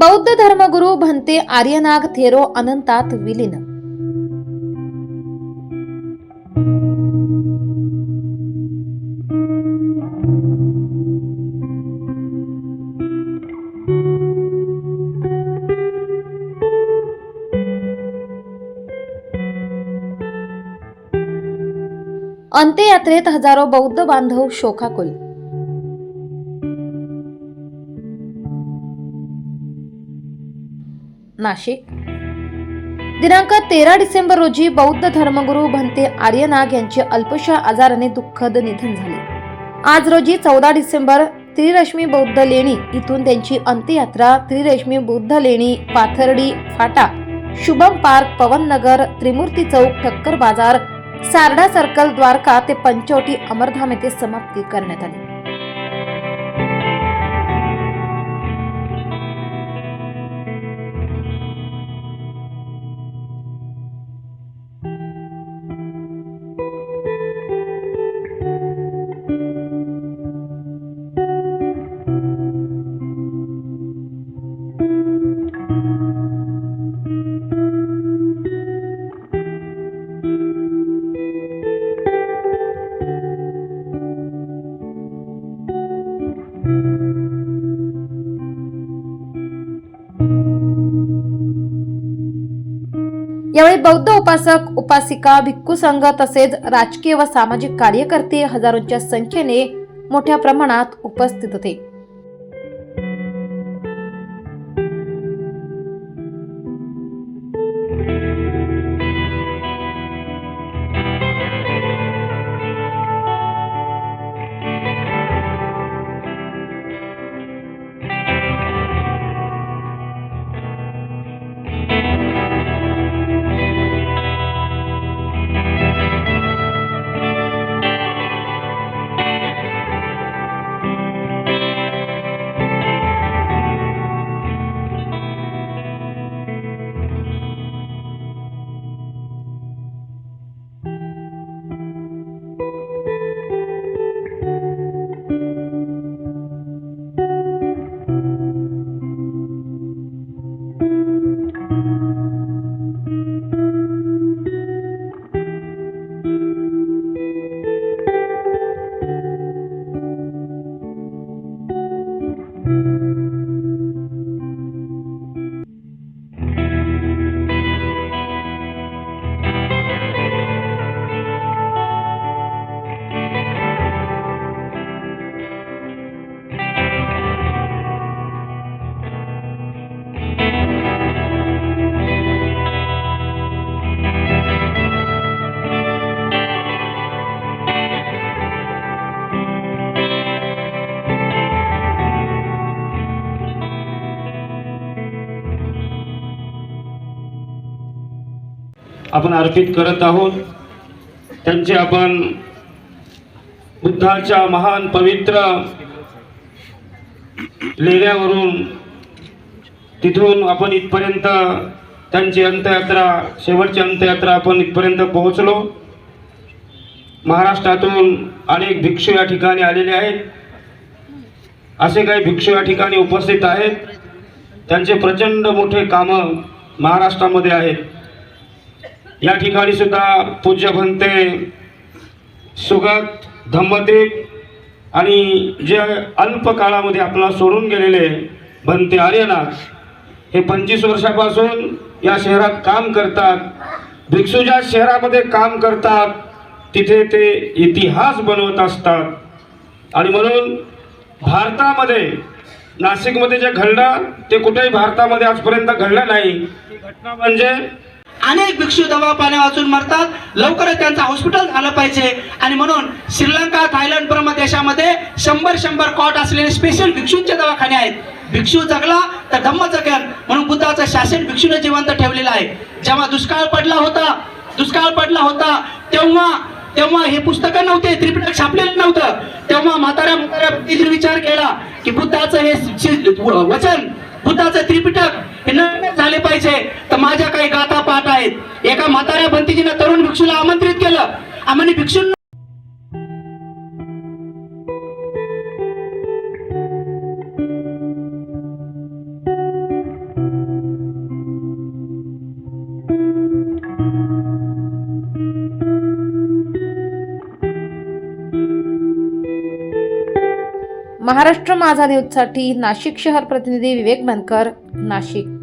बौद्ध धर्मगुरू भंते आर्यनाग थेरो अनंतात विलीन अंत्ययात्रेत हजारो बौद्ध बांधव शोकाकुल. नाशिक. दिनांक तेरा डिसेंबर रोजी बौद्ध धर्मगुरू भंते आर्यनाग यांचे अल्पशा आजाराने दुःखद निधन झाले. आज रोजी चौदा डिसेंबर त्रिरश्मी बौद्ध लेणी इथून त्यांची अंत्ययात्रा त्रिरश्मी बौद्ध लेणी पाथर्डी फाटा शुभम पार्क पवन नगर त्रिमूर्ती चौक ठक्कर बाजार सारडा सर्कल द्वारका ते पंचवटी अमरधाम येथे समाप्ती करण्यात आली. यावेळी बौद्ध उपासक उपासिका भिक्खू संघ तसेच राजकीय व सामाजिक कार्यकर्ते हजारोंच्या संख्येने मोठ्या प्रमाणात उपस्थित होते. आपण अर्पित करत आहोत. त्यांचे आपण बुद्धाच्या महान पवित्र लेण्यावरून तिथून आपण इथपर्यंत त्यांची अंत्ययात्रा शेवटची अंत्ययात्रा आपण इथपर्यंत पोहोचलो. महाराष्ट्रातून अनेक भिक्षू या ठिकाणी आलेले आहेत. असे काही भिक्षू या ठिकाणी उपस्थित आहेत. त्यांचे प्रचंड मोठे कामं महाराष्ट्रामध्ये आहेत. या ठिकाणी सुद्धा पूज्य भंते सुगत धम्मदीप आणि जे अल्प काळामध्ये आपला सोडून गेलेले भंते आर्यनाथ हे पंचवीस वर्षापासून या शहरात काम करतात. भिक्षू ज्या शहरामध्ये काम करतात. तिथे ते इतिहास बनवत असतात. आणि म्हणून भारतामध्ये नाशिकमध्ये जे घडलं ते कुठेही भारतामध्ये आजपर्यंत घडलं नाही. घटना म्हणजे अनेक भिक्षू दवा पाण्या वाचून मरतात. लवकरच त्यांचं हॉस्पिटल झालं पाहिजे. आणि म्हणून श्रीलंका थायलंड प्रम देशामध्ये शंभर शंभर कॉट असलेले स्पेशल भिक्षूंचे दवाखाने आहेत. भिक्षू जगला तर धम्म जगेल. म्हणून बुद्धाचं शासन भिक्षूने जिवंत ठेवलेलं आहे. जेव्हा दुष्काळ पडला होता दुष्काळ पडला होता तेव्हा तेव्हा हे पुस्तकं नव्हते त्रिपिटक छापलेलं नव्हतं. तेव्हा म्हाताऱ्या म्हाताऱ्या विचार केला की बुद्धाचं हे वचन बुद्धाचं त्रिपिटक हे झाले पाहिजे. तर माझ्या काही गाथा पाठ आहेत. एका म्हाताऱ्या बंतीजीनं तरुण भिक्षूला आमंत्रित केलं. आम्ही भिक्षू महाराष्ट्र माझा न्यूजसाठी नाशिक शहर प्रतिनिधी विवेक बनकर नाशिक.